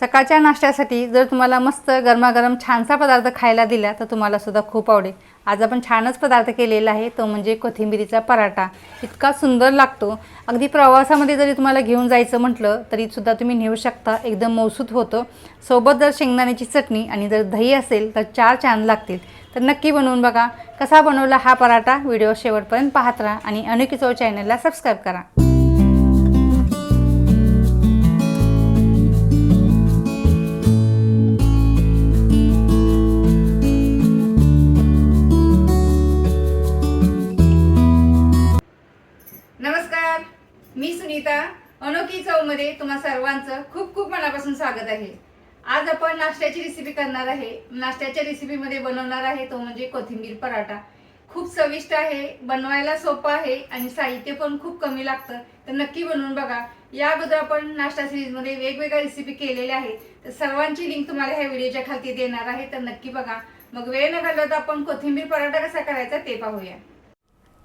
सकाळच्या नाश्त्यासाठी जर तुम्हाला मस्त गरमागरम छानसा पदार्थ खायला दिला तर तुम्हाला सुद्धा खूप आवडेल. आज आपण छानच पदार्थ केलेला आहे तो म्हणजे कोथिंबिरीचा पराठा. इतका सुंदर लागतो. अगदी प्रवासामध्ये जरी तुम्हाला घेऊन जायचं म्हटलं तरी सुद्धा तुम्ही नेऊ शकता. एकदम मौसूद होतं. सोबत जर शेंगदाण्याची चटणी आणि जर दही असेल तर चार छान लागतील. तर नक्की बनवून बघा कसा बनवला हा पराठा. व्हिडिओ शेवटपर्यंत पाहत राहा आणि अनोखी चव चॅनलला सबस्क्राईब करा. मनापासून स्वागत आहे. आज आपण नाश्त्याची रेसिपी करणार आहे. नाश्त्याच्या रेसिपीमध्ये बनवणार आहे तो म्हणजे कोथिंबीर पराठा. खूप चविष्ट आहे बनवायला सोपं आहे आणि साहित्य पण खूप कमी लागतं. तर नक्की बनवून बघा. या अगोदर आपण नाश्ता सिरीजमध्ये वेगवेगळ्या रेसिपी केलेल्या आहेत. तर सर्वांची लिंक तुम्हाला ह्या व्हिडिओच्या खालती देणार आहे. तर नक्की बघा. मग वेळ न घालवता आपण कोथिंबीर पराठा कसा करायचा ते पाहूया.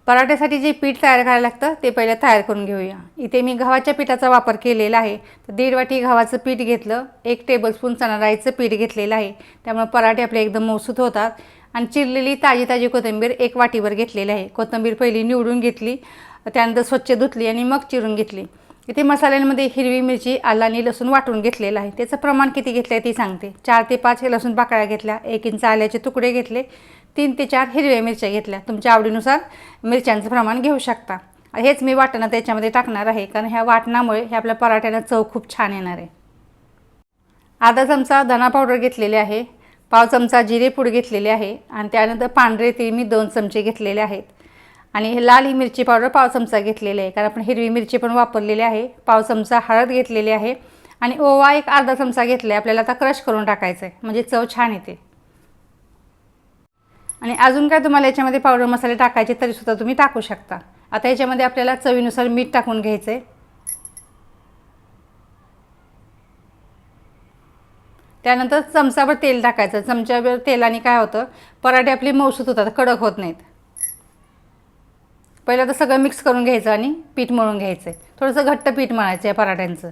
पराठ्यासाठी जे पीठ तयार करायला लागतं ते पहिलं तयार करून घेऊया. इथे मी गव्हाच्या पिठाचा वापर केलेला आहे. तर दीड वाटी गव्हाचं पीठ घेतलं. एक टेबलस्पून चणा राईचं पीठ घेतलेलं आहे. त्यामुळे पराठे आपले एकदम मौसूत होतात. आणि चिरलेली ताजी ताजी कोथिंबीर एक वाटीवर घेतलेली आहे. कोथिंबीर पहिली निवडून घेतली. त्यानंतर स्वच्छ धुतली आणि मग चिरून घेतली. इथे मसाल्यांमध्ये हिरवी मिरची आला आणि लसूण वाटून घेतलेलं आहे. त्याचं प्रमाण किती घेतलं आहे ती सांगते. चार ते पाच हे लसूण पाकळ्या घेतल्या. एक इंच आल्याचे तुकडे घेतले. तीन ते चार हिरव्या मिरच्या घेतल्या. तुमच्या आवडीनुसार मिरच्यांचं प्रमाण घेऊ शकता. हेच मी वाटणं त्याच्यामध्ये टाकणार आहे. कारण ह्या वाटणामुळे हे आपल्या पराठ्याला चव खूप छान येणार आहे. अर्धा चमचा धना पावडर घेतलेली आहे. पाव चमचा जिरे पूड घेतलेले आहे. आणि त्यानंतर पांढरे तीळ मी दोन चमचे घेतलेले आहेत. आणि हे लाल ही मिरची पावडर पाव चमचा घेतलेली आहे. कारण आपण हिरवी मिरची पण वापरलेली आहे. पाव चमचा हळद घेतलेली आहे. आणि ओवा एक अर्धा चमचा घेतला आहे आपल्याला आता क्रश करून टाकायचं आहे म्हणजे चव छान येते. आणि अजून काय तुम्हाला याच्यामध्ये पावडर मसाले टाकायचे तरीसुद्धा तुम्ही टाकू शकता. आता याच्यामध्ये आपल्याला चवीनुसार मीठ टाकून घ्यायचं आहे त्यानंतर चमचाभर तेल टाकायचं. चमच्याभर तेलाने काय होतं पराठे आपले मौसूत होतात कडक होत नाहीत. पहिलं तर सगळं मिक्स करून घ्यायचं आणि पीठ मळून घ्यायचं आहे थोडंसं घट्ट पीठ मळायचं या पराठ्यांचं.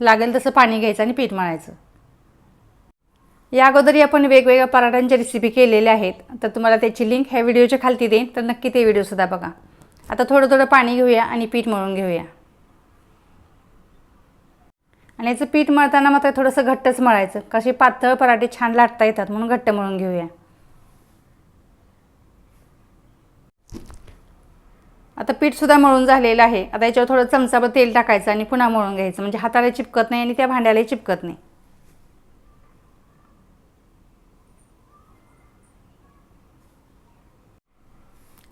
लागेल तसं पाणी घ्यायचं आणि पीठ मळायचं. या अगोदरही आपण वेगवेगळ्या पराठ्यांच्या रेसिपी केलेल्या आहेत. तर तुम्हाला त्याची लिंक ह्या व्हिडिओच्या खालती देईन. तर नक्की ते व्हिडिओसुद्धा बघा. आता थोडं थोडं पाणी घेऊया आणि पीठ मळून घेऊया. आणि याचं पीठ मळताना मात्र थोडंसं घट्टच मळायचं. कसे पातळ पराठे छान लाटता येतात म्हणून घट्ट मळून घेऊया. आता पीठसुद्धा मळून झालेलं आहे. आता याच्यावर थोडं चमचाभर तेल टाकायचं आणि पुन्हा मळून घ्यायचं. म्हणजे हाताला चिपकत नाही आणि त्या भांड्यालाही चिपकत नाही.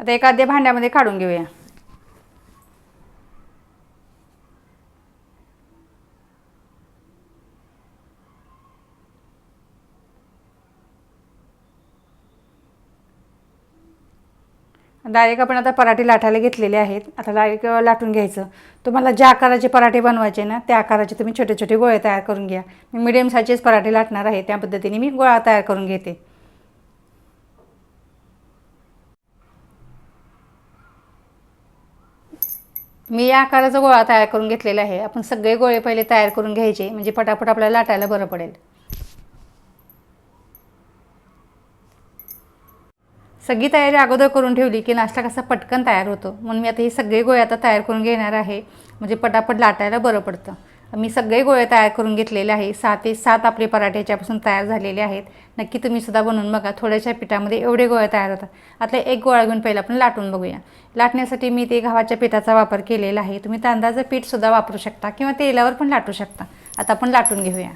आता एखाद्या भांड्यामध्ये काढून घेऊया. डायरेक्ट आपण आता पराठे लाटायला घेतलेले आहेत. आता डायरेक्ट लाटून घ्यायचं. तुम्हाला ज्या आकाराचे पराठे बनवायचे ना त्या आकाराचे तुम्ही छोटे छोटे गोळे तयार करून घ्या. मी मिडियम साईजचेच पराठे लाटणार आहे त्या पद्धतीने मी गोळा तयार करून घेते. मी या आकाराचा गोळा तयार करून घेतलेला आहे. आपण सगळे गोळे पहिले तयार करून घ्यायचे. म्हणजे पटापट आपल्याला लाटायला बरं पडेल. सगळी तयारी अगोदर करून ठेवली की नाश्ता कसा पटकन तयार होतो. म्हणून मी आता हे सगळे गोळे आता तयार करून घेणार आहे. म्हणजे पटापट लाटायला बरं पडतं. मी सगळे गोळे तयार करून घेतलेले आहे. सहा ते सात आपले पराठे याच्यापासून तयार झालेले आहेत. नक्की तुम्ही सुद्धा बनवून बघा. थोड्याशा पिठामध्ये एवढे गोळे तयार होतात. आता एक गोळा घेऊन पहिला आपण लाटून बघूया. लाटण्यासाठी मी ते गव्हाच्या पिठाचा वापर केलेला आहे. तुम्ही तांदळाचं पीठसुद्धा वापरू शकता किंवा तेलावर पण लाटू शकता. आता आपण लाटून घेऊया.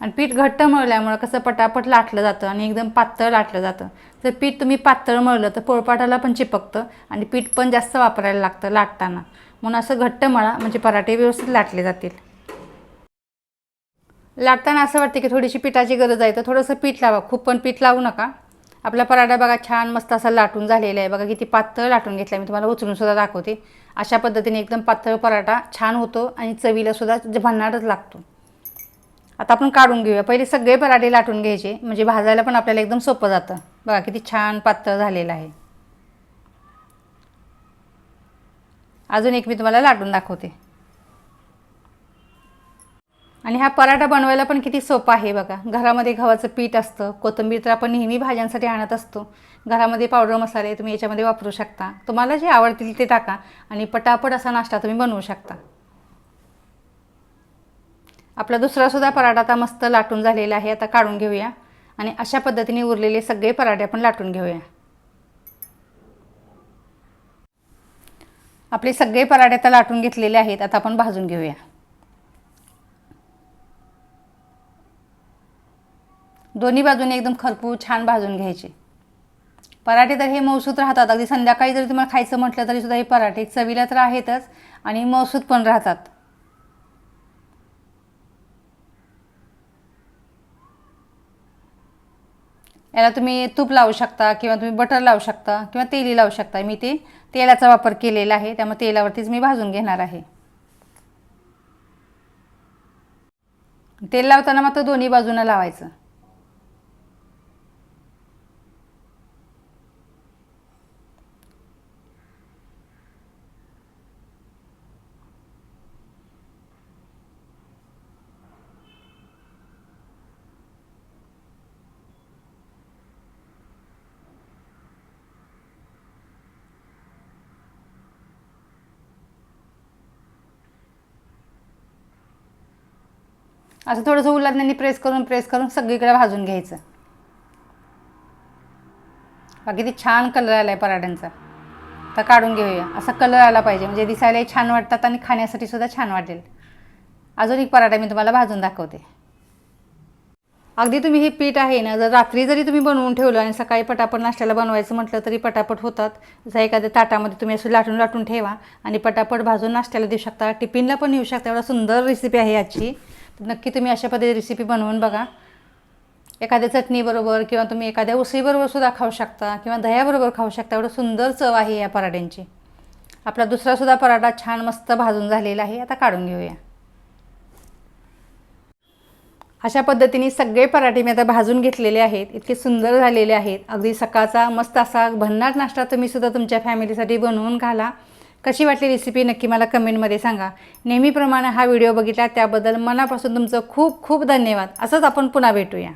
आणि पीठ घट्ट मळल्यामुळं कसं पटापट लाटलं जातं आणि एकदम पातळ लाटलं जातं. जर पीठ तुम्ही पातळ मळलं तर पोळपाटाला पण चिपकतं आणि पीठ पण जास्त वापरायला लागतं लाटताना. म्हणून असं घट्ट मळा म्हणजे पराठे व्यवस्थित लाटले जातील. लाटताना असं वाटतं की थोडीशी पिठाची गरज आहे तर थोडंसं पीठ लावा. खूप पण पीठ लावू नका. आपला पराठा बघा छान मस्त असा लाटून झालेला आहे. बघा किती पातळ लाटून घेतला मी तुम्हाला उचलून सुद्धा दाखवते. अशा पद्धतीने एकदम पातळ पराठा छान होतो आणि चवीला सुद्धा भन्नाटच लागतो. आता आपण काढून घेऊया. पहिले सगळे पराठे लाटून घ्यायचे. म्हणजे भाजायला पण आपल्याला एकदम सोपं जातं. बघा किती छान पातळ झालेलं आहे. अजून एक मी तुम्हाला लाटून दाखवते. आणि हा पराठा बनवायला पण किती सोपा आहे बघा. घरामध्ये गव्हाचं पीठ असतं कोथिंबीर तर आपण नेहमी भाज्यांसाठी आणत असतो. घरामध्ये पावडर मसाले तुम्ही याच्यामध्ये वापरू शकता. तुम्हाला जे आवडतील ते टाका आणि पटापट असा नाश्ता तुम्ही बनवू शकता. आपला दुसरासुद्धा पराठा आता मस्त लाटून झालेला आहे. आता काढून घेऊया. आणि अशा पद्धतीने उरलेले सगळे पराठे आपण लाटून घेऊया. आपले सगळे पराठे आता लाटून घेतलेले आहेत आता आपण भाजून घेऊया. दोन्ही बाजूने एकदम खरपू छान भाजून घ्यायचे. पराठे तर हे मौसूत राहतात अगदी संध्याकाळी जरी तुम्हाला खायचं म्हटलं तरी सुद्धा हे पराठे चवीला तर आहेतच आणि मौसूत पण राहतात. याला तुम्ही तूप लावू शकता किंवा तुम्ही बटर लावू शकता किंवा तेली लावू शकता. मी ते तेलाचा वापर केलेला आहे. त्यामुळे तेलावरतीच मी भाजून घेणार आहे. तेल लावताना मात्र दोन्ही बाजूनं लावायचं. असं थोडंसं उलादण्याने प्रेस करून प्रेस करून सगळीकडे भाजून घ्यायचं. बाकी किती छान कलर आला आहे पराठ्यांचा. तर काढून घेऊया. असा कलर आला पाहिजे. म्हणजे दिसायलाही छान वाटतात आणि खाण्यासाठी सुद्धा छान वाटेल. अजून एक पराठा मी तुम्हाला भाजून दाखवते. अगदी तुम्ही हे पीठ आहे ना जर रात्री जरी तुम्ही बनवून ठेवलं आणि सकाळी पटापट नाश्त्याला बनवायचं म्हटलं तरी पटापट होतात. जसं एखाद्या ताटामध्ये तुम्ही असं लाटून लाटून ठेवा आणि पटापट भाजून नाश्त्याला देऊ शकता. टिफिनला पण येऊ शकता. एवढा सुंदर रेसिपी आहे याची. तर नक्की तुम्ही अशा पद्धती रेसिपी बनवून बघा. एखाद्या चटणीबरोबर किंवा तुम्ही एखाद्या उसळीबरोबर सुद्धा खाऊ शकता किंवा दह्याबरोबर खाऊ शकता. एवढं सुंदर चव आहे या पराठ्यांची. आपला दुसरासुद्धा पराठा छान मस्त भाजून झालेला आहे. आता काढून घेऊया. अशा पद्धतीने सगळे पराठे मी आता भाजून घेतलेले आहेत. इतके सुंदर झालेले आहेत. अगदी सकाळचा मस्त असा भन्नाट नाश्ता तुम्ही सुद्धा तुमच्या फॅमिलीसाठी बनवून घाला. कशी वाटली रेसिपी नक्की मला कमेंटमध्ये सांगा. नेहमीप्रमाणे हा व्हिडिओ बघितला त्याबद्दल मनापासून तुमचं खूप खूप धन्यवाद. असंच आपण पुन्हा भेटूया.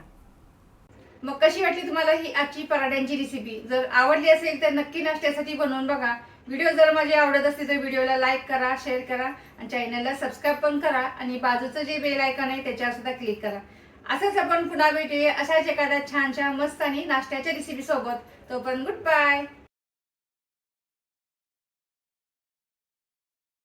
मग कशी वाटली तुम्हाला ही आजची पराठ्यांची रेसिपी जर आवडली असेल तर नक्की नाश्त्यासाठी बनवून बघा. व्हिडिओ जर माझी आवडत असतील तर व्हिडिओला लाईक करा शेअर करा आणि चॅनलला सबस्क्राईब पण करा आणि बाजूचं जे बेल आयकॉन आहे त्याच्यावर सुद्धा क्लिक करा. असंच आपण पुन्हा भेटूया अशाच एखाद्या छानशा मस्त आणि नाश्त्याच्या रेसिपी सोबत. तोपर्यंत गुड बाय